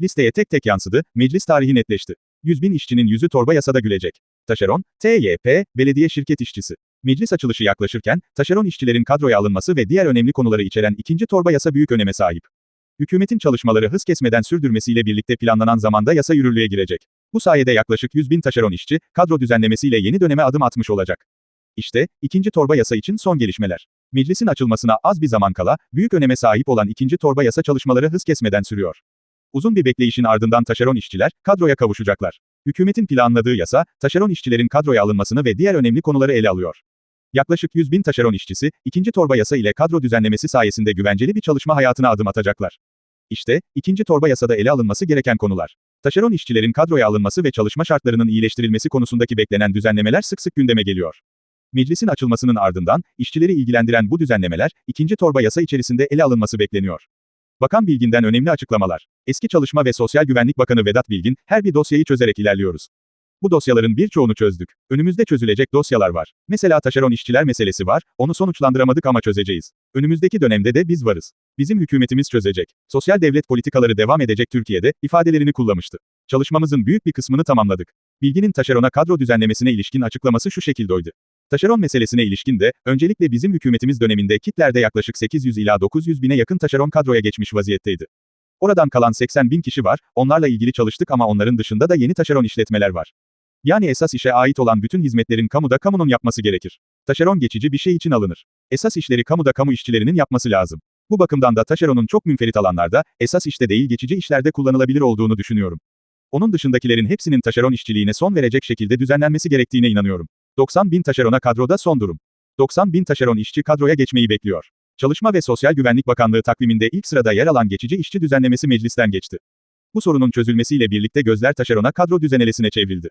Listeye tek tek yansıdı, meclis tarihi netleşti. 100 bin işçinin yüzü torba yasada gülecek. Taşeron, TYP, belediye şirket işçisi. Meclis açılışı yaklaşırken, taşeron işçilerin kadroya alınması ve diğer önemli konuları içeren ikinci torba yasa büyük öneme sahip. Hükümetin çalışmaları hız kesmeden sürdürmesiyle birlikte planlanan zamanda yasa yürürlüğe girecek. Bu sayede yaklaşık 100 bin taşeron işçi, kadro düzenlemesiyle yeni döneme adım atmış olacak. İşte, ikinci torba yasa için son gelişmeler. Meclisin açılmasına az bir zaman kala, büyük öneme sahip olan ikinci torba yasa çalışmaları hız kesmeden sürüyor. Uzun bir bekleyişin ardından taşeron işçiler, kadroya kavuşacaklar. Hükümetin planladığı yasa, taşeron işçilerin kadroya alınmasını ve diğer önemli konuları ele alıyor. Yaklaşık 100 bin taşeron işçisi, ikinci torba yasa ile kadro düzenlemesi sayesinde güvenceli bir çalışma hayatına adım atacaklar. İşte, ikinci torba yasada ele alınması gereken konular. Taşeron işçilerin kadroya alınması ve çalışma şartlarının iyileştirilmesi konusundaki beklenen düzenlemeler sık sık gündeme geliyor. Meclisin açılmasının ardından, işçileri ilgilendiren bu düzenlemeler, ikinci torba yasa içerisinde ele alınması bekleniyor. Bakan Bilgin'den önemli açıklamalar. Eski Çalışma ve Sosyal Güvenlik Bakanı Vedat Bilgin, her bir dosyayı çözerek ilerliyoruz. Bu dosyaların birçoğunu çözdük. Önümüzde çözülecek dosyalar var. Mesela taşeron işçiler meselesi var, onu sonuçlandıramadık ama çözeceğiz. Önümüzdeki dönemde de biz varız. Bizim hükümetimiz çözecek. Sosyal devlet politikaları devam edecek Türkiye'de, ifadelerini kullanmıştı. Çalışmamızın büyük bir kısmını tamamladık. Bilginin taşerona kadro düzenlemesine ilişkin açıklaması şu şekildeydi. Taşeron meselesine ilişkin de, öncelikle bizim hükümetimiz döneminde kitlerde yaklaşık 800 ila 900 bine yakın taşeron kadroya geçmiş vaziyetteydi. Oradan kalan 80 bin kişi var, onlarla ilgili çalıştık ama onların dışında da yeni taşeron işletmeler var. Yani esas işe ait olan bütün hizmetlerin kamuda kamunun yapması gerekir. Taşeron geçici bir şey için alınır. Esas işleri kamuda kamu işçilerinin yapması lazım. Bu bakımdan da taşeronun çok münferit alanlarda, esas işte değil geçici işlerde kullanılabilir olduğunu düşünüyorum. Onun dışındakilerin hepsinin taşeron işçiliğine son verecek şekilde düzenlenmesi gerektiğine inanıyorum. 90 bin taşerona kadroda son durum. 90 bin taşeron işçi kadroya geçmeyi bekliyor. Çalışma ve Sosyal Güvenlik Bakanlığı takviminde ilk sırada yer alan geçici işçi düzenlemesi meclisten geçti. Bu sorunun çözülmesiyle birlikte gözler taşerona kadro düzenelesine çevrildi.